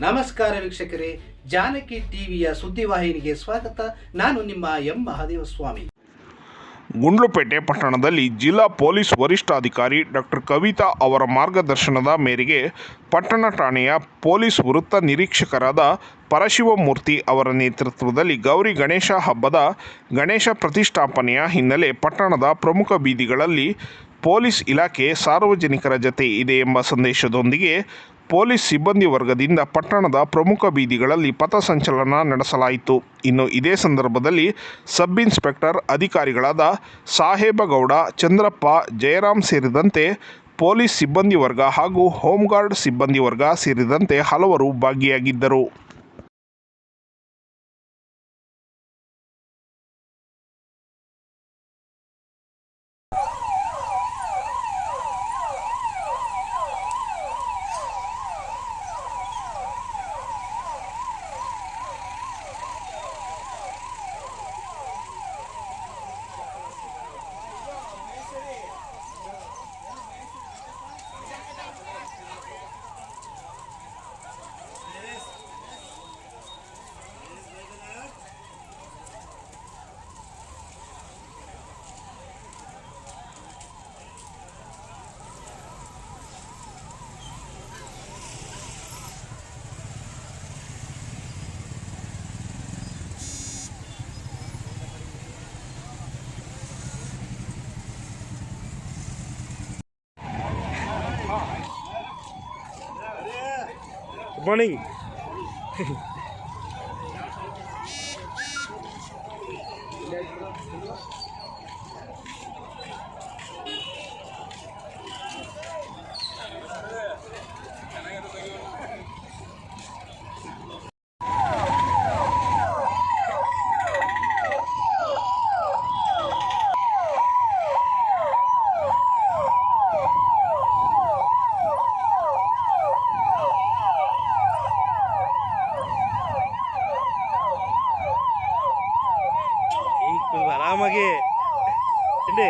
ನಮಸ್ಕಾರ ವೀಕ್ಷಕರೇ, ಜಾನಕಿ ಟಿವಿಯ ಸುದ್ದಿವಾಹಿನಿಗೆ ಸ್ವಾಗತ. ನಾನು ನಿಮ್ಮ ಎಂ. ಮಹಾದೇವ ಸ್ವಾಮಿ ಗುಂಡ್ಲುಪೇಟೆ ಪಟ್ಟಣದಲ್ಲಿ ಜಿಲ್ಲಾ ಪೊಲೀಸ್ ವರಿಷ್ಠಾಧಿಕಾರಿ ಡಾಕ್ಟರ್ ಕವಿತಾ ಅವರ ಮಾರ್ಗದರ್ಶನದ ಮೇರೆಗೆ ಪಟ್ಟಣ ಠಾಣೆಯ ಪೊಲೀಸ್ ವೃತ್ತ ನಿರೀಕ್ಷಕರಾದ ಪರಶಿವಮೂರ್ತಿ ಅವರ ನೇತೃತ್ವದಲ್ಲಿ ಗೌರಿ ಗಣೇಶ ಹಬ್ಬದ ಗಣೇಶ ಪ್ರತಿಷ್ಠಾಪನೆಯ ಹಿನ್ನೆಲೆ ಪಟ್ಟಣದ ಪ್ರಮುಖ ಬೀದಿಗಳಲ್ಲಿ ಪೊಲೀಸ್ ಇಲಾಖೆ ಸಾರ್ವಜನಿಕರ ಜತೆ ಇದೆ ಎಂಬ ಸಂದೇಶದೊಂದಿಗೆ ಪೊಲೀಸ್ ಸಿಬ್ಬಂದಿ ವರ್ಗದಿಂದ ಪಟ್ಟಣದ ಪ್ರಮುಖ ಬೀದಿಗಳಲ್ಲಿ ಪಥಸಂಚಲನ ನಡೆಸಲಾಯಿತು. ಇನ್ನು ಇದೇ ಸಂದರ್ಭದಲ್ಲಿ ಸಬ್ ಇನ್ಸ್ಪೆಕ್ಟರ್ ಅಧಿಕಾರಿಗಳಾದ ಸಾಹೇಬಗೌಡ, ಚಂದ್ರಪ್ಪ ಜಯರಾಮ್ ಸೇರಿದಂತೆ ಪೊಲೀಸ್ ಸಿಬ್ಬಂದಿ ವರ್ಗ ಹಾಗೂ ಹೋಮ್ಗಾರ್ಡ್ ಸಿಬ್ಬಂದಿ ವರ್ಗ ಸೇರಿದಂತೆ ಹಲವರು ಭಾಗಿಯಾಗಿದ್ದರು. Good. ஆமாக்கு ரெண்டு